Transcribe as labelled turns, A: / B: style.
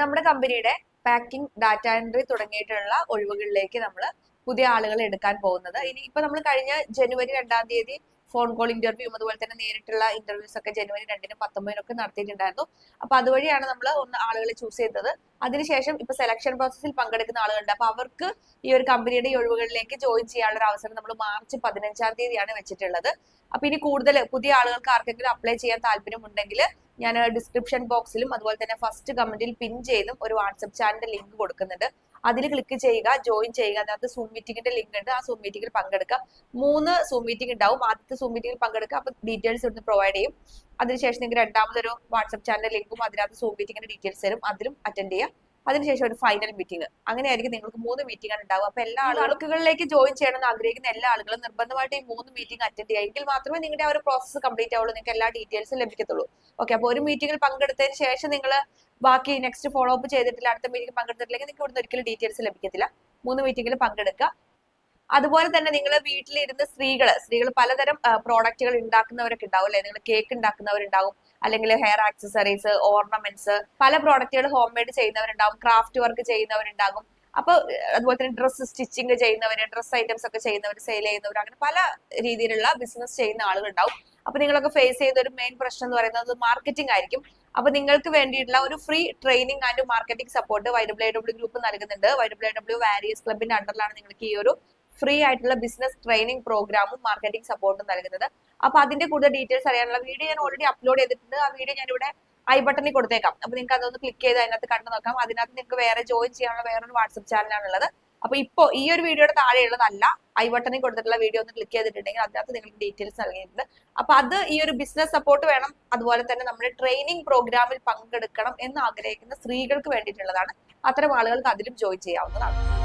A: നമ്മുടെ കമ്പനിയുടെ packing data entry തുടങ്ങിയിട്ടുള്ള ഒഴിവുകളിലേക്ക് നമ്മൾ പുതിയ ആളുകളെ എടുക്കാൻ പോകുന്നത്. ഇനി ഇപ്പൊ നമ്മൾ കഴിഞ്ഞ ജനുവരി രണ്ടാം തീയതി ഫോൺ കോൾ ഇന്റർവ്യൂ അതുപോലെ തന്നെ നേരിട്ടുള്ള ഇന്റർവ്യൂസ് ഒക്കെ ജനുവരി രണ്ടിനും പത്തൊമ്പതിനും ഒക്കെ നടത്തിയിട്ടുണ്ടായിരുന്നു. അപ്പൊ അതുവഴിയാണ് നമ്മൾ ഒന്ന് ആളുകളെ ചൂസ് ചെയ്തത്. അതിനുശേഷം ഇപ്പൊ സെലക്ഷൻ പ്രോസസ്സിൽ പങ്കെടുക്കുന്ന ആളുകളുണ്ട്. അപ്പൊ അവർക്ക് ഈ ഒരു കമ്പനിയുടെ ഒഴിവുകളിലേക്ക് ജോയിൻ ചെയ്യാനുള്ള ഒരു അവസരം നമ്മൾ മാർച്ച് പതിനഞ്ചാം തീയതിയാണ് വെച്ചിട്ടുള്ളത്. അപ്പൊ ഇനി കൂടുതൽ പുതിയ ആളുകൾക്ക് ആർക്കെങ്കിലും അപ്ലൈ ചെയ്യാൻ താല്പര്യമുണ്ടെങ്കിൽ ഞാൻ ഡിസ്ക്രിപ്ഷൻ ബോക്സിലും അതുപോലെ തന്നെ ഫസ്റ്റ് കമന്റിൽ പിൻ ചെയ്തും ഒരു വാട്സപ്പ് ചാനലിന്റെ ലിങ്ക് കൊടുക്കുന്നുണ്ട്. അതിൽ ക്ലിക്ക് ചെയ്യുക ജോയിൻ ചെയ്യുക. അതിനകത്ത് സൂം മീറ്റിംഗിന്റെ ലിങ്ക് ഉണ്ട്. ആ സൂം മീറ്റിംഗിൽ പങ്കെടുക്കുക. മൂന്ന് സൂം മീറ്റിംഗ് ഉണ്ടാവും. ആദ്യത്തെ സൂം മീറ്റിംഗിൽ പങ്കെടുക്കുക. അപ്പൊ ഡീറ്റെയിൽസ് ഇവിടുന്ന് പ്രൊവൈഡ് ചെയ്യും. അതിനുശേഷം നിങ്ങൾക്ക് രണ്ടാമതൊരു വാട്സപ്പ് ചാനൽ ലിങ്കും അതിനകത്ത് സൂം മീറ്റിംഗിന്റെ ഡീറ്റെയിൽസ് തരും. അതിലും അറ്റൻഡ് ചെയ്യുക. അതിനുശേഷം ഒരു ഫൈനൽ മീറ്റിംഗ് അങ്ങനെയായിരിക്കും നിങ്ങൾക്ക് മൂന്ന് മീറ്റിംഗ് ആണ് ഉണ്ടാവുക. അപ്പൊ എല്ലാ ആളുകൾക്കുകളിലേക്ക് ജോയിൻ ചെയ്യണമെന്ന് ആഗ്രഹിക്കുന്ന എല്ലാ ആളുകളും നിർബന്ധമായിട്ട് ഈ മൂന്ന് മീറ്റിംഗ് അറ്റൻഡ് ചെയ്യുക. എങ്കിൽ മാത്രമേ നിങ്ങളുടെ ആ ഒരു പ്രോസസ് കംപ്ലീറ്റ് ആവുള്ളൂ. നിങ്ങൾക്ക് എല്ലാ ഡീറ്റെയിൽസും ലഭിക്കത്തുള്ളൂ. ഓക്കെ അപ്പോൾ ഒരു മീറ്റിംഗിൽ പങ്കെടുത്തതിന് ശേഷം നിങ്ങൾ ബാക്കി നെക്സ്റ്റ് ഫോളോ അപ്പ് ചെയ്തിട്ടില്ല അടുത്ത മീറ്റിംഗ് പങ്കെടുത്തിട്ടില്ലെങ്കിൽ നിങ്ങൾക്ക് ഇവിടുന്ന് ഒരിക്കലും ഡീറ്റെയിൽസ് ലഭിക്കത്തില്ല. മൂന്ന് മീറ്റിംഗിൽ പങ്കെടുക്കുക. അതുപോലെ തന്നെ നിങ്ങൾ വീട്ടിലിരുന്ന് സ്ത്രീകൾ സ്ത്രീകൾ പലതരം പ്രോഡക്റ്റുകൾ ഉണ്ടാക്കുന്നവരൊക്കെ ഉണ്ടാവും അല്ലെ? നിങ്ങൾ കേക്ക് ഉണ്ടാക്കുന്നവരുണ്ടാവും അല്ലെങ്കിൽ ഹെയർ ആക്സസറീസ് ഓർണമെന്റ്സ് പല പ്രോഡക്റ്റുകൾ ഹോം മെയ്ഡ് ചെയ്യുന്നവരുണ്ടാവും ക്രാഫ്റ്റ് വർക്ക് ചെയ്യുന്നവരുണ്ടാകും. അപ്പൊ അതുപോലെ തന്നെ ഡ്രസ്സ് സ്റ്റിച്ചിങ് ചെയ്യുന്നവര് ഡ്രസ് ഐറ്റംസ് ഒക്കെ ചെയ്യുന്നവർ സെയിൽ ചെയ്യുന്നവർ അങ്ങനെ പല രീതിയിലുള്ള ബിസിനസ് ചെയ്യുന്ന ആളുകൾ ഉണ്ടാവും അപ്പൊ നിങ്ങളൊക്കെ ഫേസ് ചെയ്യുന്ന ഒരു മെയിൻ പ്രശ്നം എന്ന് പറയുന്നത് മാർക്കറ്റിംഗ് ആയിരിക്കും. അപ്പൊ നിങ്ങൾക്ക് വേണ്ടിയിട്ടുള്ള ഒരു free training and marketing support Y W W group നൽകുന്നുണ്ട്. വൈ ഡബ്ല്യൂ ഡബ്ല്യൂ വാരിയസ് ക്ലബിന്റെ അണ്ടറിലാണ് നിങ്ങൾക്ക് ഈ ഒരു ഫ്രീ ആയിട്ടുള്ള ബിസിനസ് ട്രെയിനിങ് പ്രോഗ്രാമും മാർക്കറ്റിംഗ് സപ്പോർട്ടും നൽകുന്നത്. അപ്പൊ അതിന്റെ കൂടുതൽ ഡീറ്റെയിൽസ് അറിയാനുള്ള വീഡിയോ ഞാൻ ഓൾറെഡി അപ്ലോഡ് ചെയ്തിട്ടുണ്ട്. ആ വീഡിയോ ഞാൻ ഇവിടെ ഐ ബട്ടണിൽ കൊടുത്തേക്കാം. അപ്പൊ നിങ്ങൾക്ക് അതൊന്ന് ക്ലിക്ക് ചെയ്ത് അതിനകത്ത് കണ്ടു നോക്കാം. അതിനകത്ത് നിങ്ങൾക്ക് വേറെ ജോയിൻ ചെയ്യാനുള്ള വേറൊരു വാട്സപ്പ് ചാനലാണുള്ളത് അപ്പൊ ഇപ്പോ ഈ ഒരു വീഡിയോയുടെ താഴെയുള്ളതല്ല ഐ ബട്ടണിൽ കൊടുത്തിട്ടുള്ള വീഡിയോ ഒന്ന് ക്ലിക്ക് ചെയ്തിട്ടുണ്ടെങ്കിൽ അതിനകത്ത് നിങ്ങൾക്ക് ഡീറ്റെയിൽസ് നൽകിയിട്ടുണ്ട്. അപ്പൊ അത് ഈ ഒരു ബിസിനസ് സപ്പോർട്ട് വേണം. അതുപോലെ തന്നെ നമ്മുടെ ട്രെയിനിങ് പ്രോഗ്രാമിൽ പങ്കെടുക്കണം എന്ന് ആഗ്രഹിക്കുന്ന സ്ത്രീകൾക്ക് വേണ്ടിയിട്ടുള്ളതാണ്. അത്തരം ആളുകൾക്ക് അതിലും ജോയിൻ ചെയ്യാവുന്നതാണ്.